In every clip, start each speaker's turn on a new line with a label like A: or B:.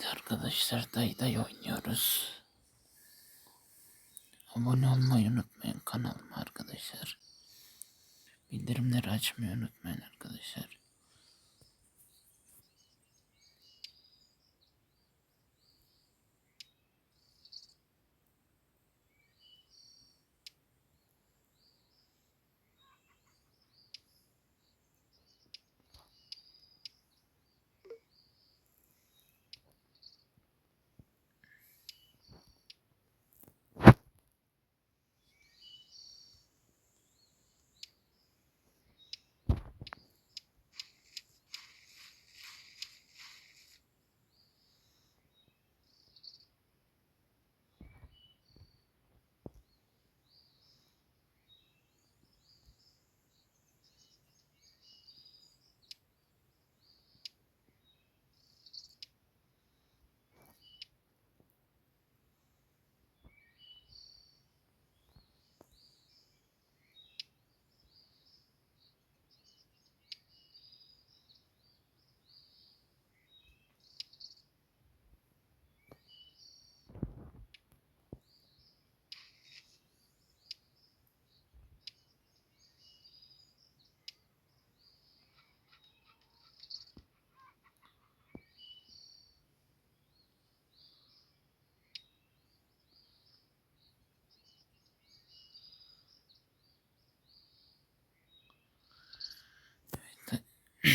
A: Evet arkadaşlar day day oynuyoruz. Abone olmayı unutmayın kanalıma arkadaşlar. Bildirimleri açmayı unutmayın arkadaşlar.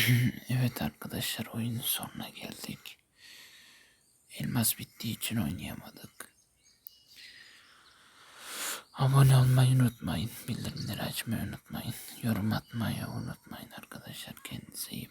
A: evet arkadaşlar oyunun sonuna geldik. Elmas bittiği için oynayamadık. Abone olmayı unutmayın. Bildirimleri açmayı unutmayın. Yorum atmayı unutmayın arkadaşlar. Kendinize iyi.